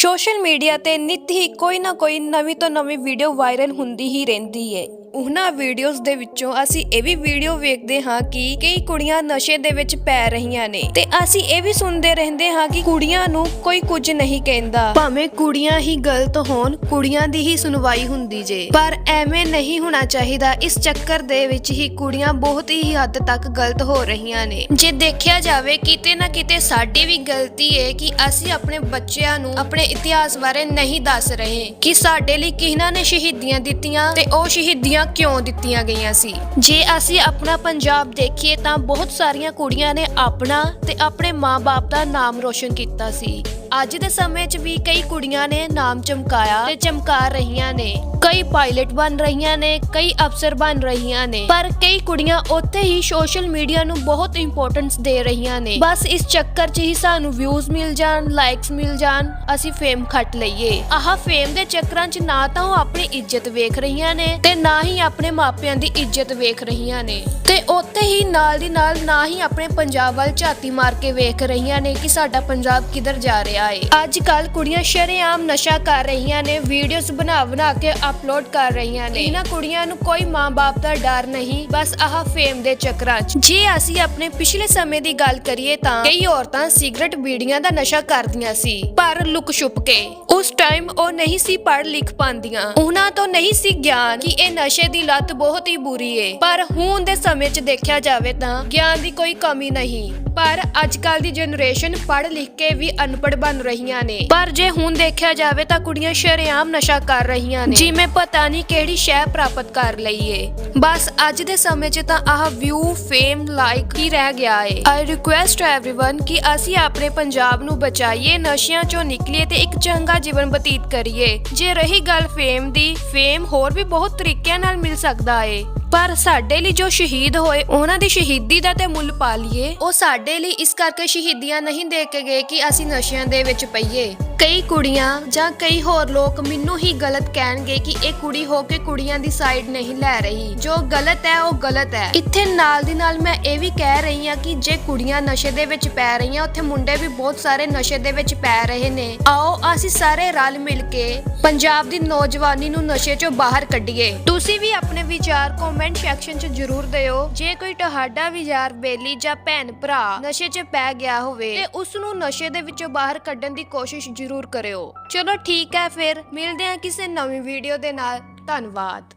Social media ਤੇ ਨਿੱਤ ਹੀ ਕੋਈ ਨਾ ਕੋਈ ਨਵੀਂ ਤੋਂ ਨਵੀਂ ਵੀਡੀਓ ਵਾਇਰਲ ਹੁੰਦੀ ਹੀ ਰਹਿੰਦੀ ਹੈ। ਉਹਨਾਂ ਵੀਡੀਓਜ਼ ਦੇ ਵਿੱਚੋਂ ਅਸੀਂ ਇਹ ਵੀ ਵੀਡੀਓ ਵੇਖਦੇ ਹਾਂ ਕਿ ਕਈ ਕੁੜੀਆਂ ਨਸ਼ੇ ਦੇ ਵਿੱਚ ਪੈ ਰਹੀਆਂ ਨੇ ਤੇ ਅਸੀਂ ਇਹ ਵੀ ਸੁਣਦੇ ਰਹਿੰਦੇ ਹਾਂ ਕਿ ਕੁੜੀਆਂ ਨੂੰ ਕੋਈ ਕੁਝ ਨਹੀਂ ਕਹਿੰਦਾ। ਭਾਵੇਂ ਕੁੜੀਆਂ ਹੀ ਗਲਤ ਹੋਣ, ਕੁੜੀਆਂ ਦੀ ਹੀ ਸੁਣਵਾਈ ਹੁੰਦੀ ਜੇ। ਪਰ ਐਵੇਂ ਨਹੀਂ ਹੋਣਾ ਚਾਹੀਦਾ। ਇਸ ਚੱਕਰ ਦੇ ਵਿੱਚ ਹੀ ਕੁੜੀਆਂ ਬਹੁਤ ਹੀ ਹੱਦ ਤੱਕ ਗਲਤ ਹੋ ਰਹੀਆਂ ਨੇ। ਜੇ ਦੇਖਿਆ ਜਾਵੇ, ਕਿਤੇ ਨਾ ਕਿਤੇ ਸਾਡੀ ਵੀ ਗਲਤੀ ਹੈ ਕਿ ਅਸੀਂ ਆਪਣੇ ਬੱਚਿਆਂ ਨੂੰ ਆਪਣੇ ਇਤਿਹਾਸ ਬਾਰੇ ਨਹੀਂ ਦੱਸ ਰਹੇ ਕਿ ਸਾਡੇ ਲਈ ਕਿਹਨਾਂ ਨੇ ਸ਼ਹੀਦੀਆਂ ਦਿੱਤੀਆਂ ਤੇ ਉਹ ਸ਼ਹੀਦੀਆਂ ਕਿਉਂ ਦਿੱਤੀਆਂ ਗਈਆਂ ਸੀ? ਜੇ ਅਸੀਂ ਆਪਣਾ ਪੰਜਾਬ ਦੇਖੀਏ ਤਾਂ ਬਹੁਤ ਸਾਰੀਆਂ ਕੁੜੀਆਂ ਨੇ ਆਪਣਾ ਤੇ ਆਪਣੇ ਮਾਪੇ ਦਾ ਨਾਮ ਰੋਸ਼ਨ ਕੀਤਾ ਸੀ। ਅੱਜ ਦੇ ਸਮੇਂ 'ਚ ਵੀ ਕਈ ਕੁੜੀਆਂ ਨੇ ਨਾਮ ਚਮਕਾਇਆ ਤੇ ਚਮਕਾ ਰਹੀਆਂ ਨੇ। ਕਈ ਪਾਇਲਟ ਬਣ ਰਹੀਆਂ ਨੇ, ਕਈ ਅਫਸਰ ਬਣ ਰਹੀਆਂ ਨੇ। ਪਰ ਕਈ ਕੁੜੀਆਂ ਉੱਥੇ ਹੀ ਸੋਸ਼ਲ ਮੀਡੀਆ ਨੂੰ ਬਹੁਤ ਇੰਪੋਰਟੈਂਸ ਦੇ ਰਹੀਆਂ ਨੇ। ਬਸ ਇਸ ਚੱਕਰ 'ਚ ਹੀ ਸਾਨੂੰ ਵਿਊਜ਼ ਮਿਲ ਜਾਣ ਲਾਈਕਸ ਮਿਲ ਜਾਣ, ਅਸੀਂ ਫੇਮ ਖੱਟ ਲਈਏ। ਆਹ ਫੇਮ ਦੇ ਚੱਕਰਾਂ 'ਚ ਨਾ ਤਾਂ ਉਹ ਆਪਣੀ ਇੱਜ਼ਤ ਵੇਖ ਰਹੀਆਂ ਨੇ ਤੇ ਨਾ ਹੀ ਆਪਣੇ ਮਾਪਿਆਂ ਦੀ ਇੱਜ਼ਤ ਵੇਖ ਰਹੀਆਂ ਨੇ। ਤੇ ਉੱਥੇ ਹੀ ਨਾਲ ਦੀ ਨਾਲ ਨਾ ਹੀ ਆਪਣੇ ਪੰਜਾਬ ਵੱਲ ਝਾਤੀ ਮਾਰ ਕੇ ਵੇਖ ਰਹੀਆਂ ਨੇ ਕਿ ਸਾਡਾ ਪੰਜਾਬ ਕਿੱਧਰ ਜਾ ਰਿਹਾ। ਏ ਅੱਜ ਕੱਲ ਕੁੜੀਆਂ ਸ਼ਰੇਆਮ ਨਸ਼ਾ ਕਰ ਰਹੀਆਂ ਨੇ ਵੀਡੀਓਜ਼ ਬਣਾ ਬਣਾ ਕੇ ਅਪਲੋਡ ਕਰ ਰਹੀਆਂ ਨੇ। ਇਹਨਾਂ ਕੁੜੀਆਂ ਨੂੰ ਕੋਈ ਮਾਂ-ਬਾਪ ਦਾ ਡਰ ਨਹੀਂ, ਬਸ ਆਹ ਫੇਮ ਦੇ ਚੱਕਰਾਂ 'ਚ। ਜੇ ਅਸੀਂ ਆਪਣੇ ਪਿਛਲੇ ਸਮੇਂ ਦੀ ਗੱਲ ਕਰੀਏ ਤਾਂ ਕਈ ਔਰਤਾਂ ਸਿਗਰਟ ਬੀੜੀਆਂ ਦਾ ਨਸ਼ਾ ਕਰਦੀਆਂ ਸੀ, ਪਰ ਲੁਕ ਛੁਪ ਕੇ। ਉਸ ਟਾਈਮ ਉਹ ਨਹੀਂ ਸੀ ਪੜ੍ਹ ਲਿਖ ਪਾਉਂਦੀਆਂ। ਉਹਨਾਂ ਤੋਂ ਨਹੀਂ ਸੀ ਗਿਆਨ ਕਿ ਇਹ ਨਸ਼ੇ ਦੀ ਲੱਤ ਬਹੁਤ ਹੀ ਬੁਰੀ ਏ। ਪਰ ਹੁਣ ਦੇ ਸਮੇਂ 'ਚ ਦੇਖਿਆ ਜਾਵੇ ਤਾਂ ਗਿਆਨ ਦੀ ਕੋਈ ਕਮੀ ਨਹੀਂ। ਪਰ ਅੱਜ ਕੱਲ ਦੀ ਜਨਰੇਸ਼ਨ ਪੜ੍ਹ ਲਿਖ ਕੇ ਵੀ ਅਨਪੜ੍ਹ ਬਣ ਰਹੀਆਂ ਨੇ ਪਰ ਜੇ ਹੁਣ ਦੇਖਿਆ ਜਾਵੇ ਤਾਂ ਕੁੜੀਆਂ ਸ਼ਰੇਆਮ ਨਸ਼ਾ ਕਰ ਰਹੀਆਂ ਨੇ ਜਿਵੇਂ ਪਤਾ ਨਹੀਂ ਕਿਹੜੀ ਸ਼ੈ ਪ੍ਰਾਪਤ ਕਰ ਲਈਏ ਬਸ ਅੱਜ ਦੇ ਸਮੇਂ 'ਚ ਤਾਂ ਆਹ ਵਿਊ ਫੇਮ ਲਾਈਕ ਹੀ ਰਹਿ ਗਿਆ ਏ ਆਈ ਰਿਕੁਐਸਟ एवरीवन ਕਿ ਅਸੀਂ ਆਪਣੇ ਪੰਜਾਬ ਨੂੰ ਬਚਾਈਏ ਨਸ਼ਿਆਂ 'ਚੋਂ ਨਿਕਲੀਏ ਤੇ ਇੱਕ ਚੰਗਾ ਜੀਵਨ ਬਤੀਤ ਕਰੀਏ ਜੇ ਰਹੀ ਗੱਲ ਫੇਮ ਦੀ ਫੇਮ ਹੋਰ ਵੀ ਬਹੁਤ ਤਰੀਕਿਆਂ ਨਾਲ ਮਿਲ ਸਕਦਾ ਏ ਪਰ ਸਾਡੇ ਲਈ ਜੋ ਸ਼ਹੀਦ ਹੋਏ, ਉਹਨਾਂ ਦੀ ਸ਼ਹੀਦੀ ਦਾ ਤੇ ਮੁੱਲ ਪਾ ਲਈਏ। ਉਹ ਸਾਡੇ ਲਈ ਇਸ ਕਰਕੇ ਸ਼ਹੀਦੀਆਂ ਨਹੀਂ ਦੇ ਕੇ ਗਏ ਕਿ ਅਸੀਂ ਨਸ਼ਿਆਂ ਦੇ ਵਿੱਚ ਪਈਏ। ਕਈ ਕੁੜੀਆਂ ਜਾਂ ਕਈ ਹੋਰ ਲੋਕ ਮੈਨੂੰ ਹੀ ਗਲਤ ਕਹਿਣਗੇ ਕਿ ਇਹ ਕੁੜੀ ਹੋ ਕੇ ਕੁੜੀਆਂ ਦੀ ਸਾਈਡ ਨਹੀਂ ਲੈ ਰਹੀ। ਜੋ ਗਲਤ ਹੈ, ਉਹ ਗਲਤ ਹੈ। ਇੱਥੇ ਨਾਲ ਦੀ ਨਾਲ ਮੈਂ ਇਹ ਵੀ ਕਹਿ ਰਹੀ ਹਾਂ ਕਿ ਜੇ ਕੁੜੀਆਂ ਨਸ਼ੇ ਦੇ ਵਿੱਚ ਪੈ ਰਹੀਆਂ, ਉੱਥੇ ਮੁੰਡੇ ਵੀ ਬਹੁਤ ਸਾਰੇ ਨਸ਼ੇ ਦੇ ਵਿੱਚ ਪੈ ਰਹੇ ਨੇ। ਆਓ, ਅਸੀਂ ਸਾਰੇ ਰਲ ਮਿਲ ਕੇ ਪੰਜਾਬ ਦੀ ਨੌਜਵਾਨੀ ਨੂੰ ਨਸ਼ੇ ਚੋਂ ਬਾਹਰ ਕੱਢੀਏ। ਤੁਸੀਂ ਵੀ ਆਪਣੇ ਵਿਚਾਰ ਕਮੈਂਟ ਸੈਕਸ਼ਨ 'ਚ ਜਰੂਰ ਦਿਓ। ਜੇ ਕੋਈ ਤੁਹਾਡਾ ਵਿਚਾਰ ਬੇਲੀ ਜਾਂ ਭੈਣ ਭਰਾ ਨਸ਼ੇ 'ਚ ਪੈ ਗਿਆ ਹੋਵੇ, ਤੇ ਉਸ ਨੂੰ ਨਸ਼ੇ ਦੇ ਵਿੱਚੋਂ ਬਾਹਰ ਕੱਢਣ ਦੀ ਕੋਸ਼ਿਸ਼ ਜਰੂਰ ਕਰਿਓ। ਚਲੋ ਠੀਕ ਹੈ ਫਿਰ। ਮਿਲਦੇ ਹਾਂ ਕਿਸੇ ਨਵੀਂ ਵੀਡੀਓ ਦੇ ਨਾਲ। ਧੰਨਵਾਦ।